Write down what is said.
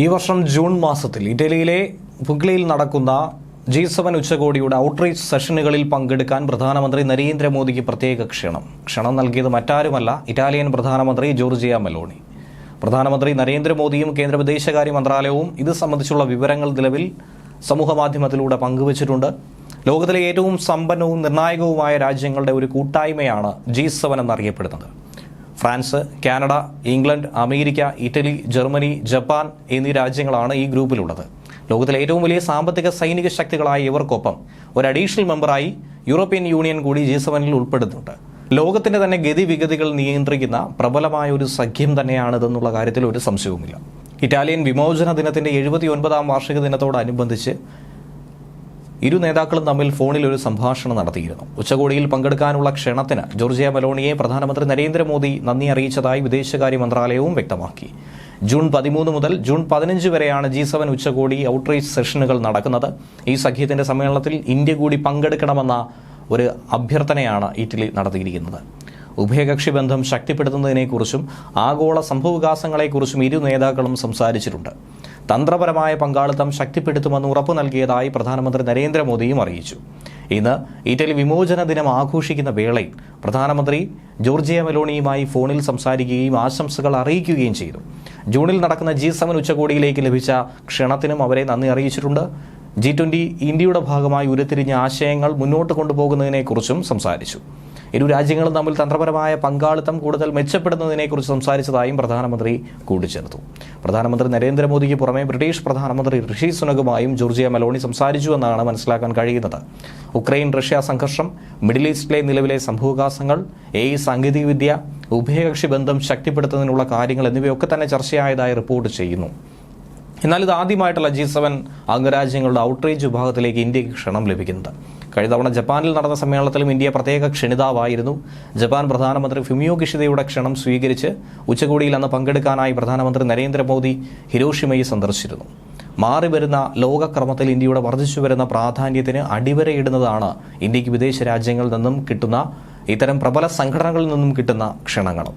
ഈ വർഷം ജൂൺ മാസത്തിൽ ഇറ്റലിയിലെ പുഗ്ലിയിൽ നടക്കുന്ന ജി സെവൻ ഉച്ചകോടിയുടെ ഔട്ട്റീച്ച് സെഷനുകളിൽ പങ്കെടുക്കാൻ പ്രധാനമന്ത്രി നരേന്ദ്രമോദിക്ക് പ്രത്യേക ക്ഷണം. ക്ഷണം നൽകിയത് മറ്റാരുമല്ല ഇറ്റാലിയൻ പ്രധാനമന്ത്രി ജോർജിയ മെലോണി. പ്രധാനമന്ത്രി നരേന്ദ്രമോദിയും കേന്ദ്ര വിദേശകാര്യ മന്ത്രാലയവും ഇത് സംബന്ധിച്ചുള്ള വിവരങ്ങൾ നിലവിൽ സമൂഹമാധ്യമത്തിലൂടെ പങ്കുവച്ചിട്ടുണ്ട്. ലോകത്തിലെ ഏറ്റവും സമ്പന്നവും നിർണായകവുമായ രാജ്യങ്ങളുടെ ഒരു കൂട്ടായ്മയാണ് ജി സെവൻ എന്നറിയപ്പെടുന്നത്. France Canada England America Italy Germany Japan എന്നീ രാജ്യങ്ങളാണ് ഈ ഗ്രൂപ്പിലുള്ളത്. ലോകത്തിലെ ഏറ്റവും വലിയ സാമ്പത്തിക സൈനിക ശക്തികളായ ഇവർക്കൊപ്പം ഒരു അഡീഷണൽ മെമ്പറായി യൂറോപ്യൻ യൂണിയൻ കൂടി ജി സെവനിൽ ഉൾപ്പെടുന്നുണ്ട്. ലോകത്തിന്റെ തന്നെ ഗതിവിഗതികൾ നിയന്ത്രിക്കുന്ന പ്രബലമായ ഒരു സഖ്യം തന്നെയാണിതെന്നുള്ള കാര്യത്തിൽ ഒരു സംശയവുമില്ല. ഇറ്റാലിയൻ വിമോചന ദിനത്തിന്റെ എഴുപത്തി ഒൻപതാം വാർഷിക ദിനത്തോടനുബന്ധിച്ച് ഇരു നേതാക്കളും തമ്മിൽ ഫോണിൽ ഒരു സംഭാഷണം നടത്തിയിരുന്നു. ഉച്ചകോടിയിൽ പങ്കെടുക്കാനുള്ള ക്ഷണത്തിന് ജോർജിയ മെലോണിയെ പ്രധാനമന്ത്രി നരേന്ദ്രമോദി നന്ദി അറിയിച്ചതായി വിദേശകാര്യ മന്ത്രാലയവും വ്യക്തമാക്കി. ജൂൺ പതിമൂന്ന് മുതൽ ജൂൺ പതിനഞ്ച് വരെയാണ് ജി സെവൻ ഉച്ചകോടി ഔട്ട്റീച്ച് സെഷനുകൾ നടക്കുന്നത്. ഈ സഖ്യത്തിന്റെ സമ്മേളനത്തിൽ ഇന്ത്യ കൂടി പങ്കെടുക്കണമെന്ന ഒരു അഭ്യർത്ഥനയാണ് ഇറ്റലി നടത്തിയിരിക്കുന്നത്. ഉഭയകക്ഷി ബന്ധം ശക്തിപ്പെടുത്തുന്നതിനെക്കുറിച്ചും ആഗോള സംഭവവികാസങ്ങളെക്കുറിച്ചും ഇരു നേതാക്കളും സംസാരിച്ചിട്ടുണ്ട്. തന്ത്രപരമായ പങ്കാളിത്തം ശക്തിപ്പെടുത്തുമെന്ന് ഉറപ്പു നൽകിയതായി പ്രധാനമന്ത്രി നരേന്ദ്രമോദിയും അറിയിച്ചു. ഇന്ന് ഇറ്റലി വിമോചന ദിനം ആഘോഷിക്കുന്ന വേളയിൽ പ്രധാനമന്ത്രി ജോർജിയ മെലോണിയുമായി ഫോണിൽ സംസാരിക്കുകയും ആശംസകൾ അറിയിക്കുകയും ചെയ്തു. ജൂണിൽ നടക്കുന്ന ജി സെവൻ ഉച്ചകോടിയിലേക്ക് ലഭിച്ച ക്ഷണത്തിനും അവരെ നന്ദി അറിയിച്ചിട്ടുണ്ട്. ജി ട്വന്റി ഇന്ത്യയുടെ ഭാഗമായി ഉരുത്തിരിഞ്ഞ ആശയങ്ങൾ മുന്നോട്ട് കൊണ്ടുപോകുന്നതിനെക്കുറിച്ചും സംസാരിച്ചു. ഇരു രാജ്യങ്ങളും തമ്മിൽ തന്ത്രപരമായ പങ്കാളിത്തം കൂടുതൽ മെച്ചപ്പെടുന്നതിനെക്കുറിച്ച് സംസാരിച്ചതായും പ്രധാനമന്ത്രി കൂട്ടിച്ചേർത്തു. പ്രധാനമന്ത്രി നരേന്ദ്രമോദിക്ക് പുറമെ ബ്രിട്ടീഷ് പ്രധാനമന്ത്രി ഋഷി സുനകുമായും ജോർജിയ മെലോണി സംസാരിച്ചു എന്നാണ് മനസ്സിലാക്കാൻ കഴിയുന്നത്. ഉക്രൈൻ റഷ്യ സംഘർഷം മിഡിൽ ഈസ്റ്റിലെ നിലവിലെ സംഭവവികാസങ്ങൾ എ സാങ്കേതികവിദ്യ ഉഭയകക്ഷി ബന്ധം ശക്തിപ്പെടുത്തുന്നതിനുള്ള കാര്യങ്ങൾ എന്നിവയൊക്കെ തന്നെ ചർച്ചയായതായി റിപ്പോർട്ട് ചെയ്യുന്നു. എന്നാൽ ഇത് ആദ്യമായിട്ടുള്ള ജി സെവൻ അംഗരാജ്യങ്ങളുടെ ഔട്ട്റീച്ച് വിഭാഗത്തിലേക്ക് ഇന്ത്യയ്ക്ക് ക്ഷണം ലഭിക്കുന്നത്. കഴിഞ്ഞ തവണ ജപ്പാനിൽ നടന്ന സമ്മേളനത്തിലും ഇന്ത്യ പ്രത്യേക ക്ഷണിതാവായിരുന്നു. ജപ്പാൻ പ്രധാനമന്ത്രി ഫിമിയോ കിഷിതയുടെ ക്ഷണം സ്വീകരിച്ച് ഉച്ചകോടിയിൽ അന്ന് പങ്കെടുക്കാനായി പ്രധാനമന്ത്രി നരേന്ദ്രമോദി ഹിരോഷിമയെ സന്ദർശിച്ചിരുന്നു. മാറിവരുന്ന ലോകക്രമത്തിൽ ഇന്ത്യയുടെ വർദ്ധിച്ചു വരുന്ന പ്രാധാന്യത്തിന് അടിവരയിടുന്നതാണ് ഇന്ത്യയ്ക്ക് വിദേശ രാജ്യങ്ങളിൽ നിന്നും കിട്ടുന്ന ഇത്തരം പ്രബല സംഘടനകളിൽ നിന്നും കിട്ടുന്ന ക്ഷണങ്ങളും.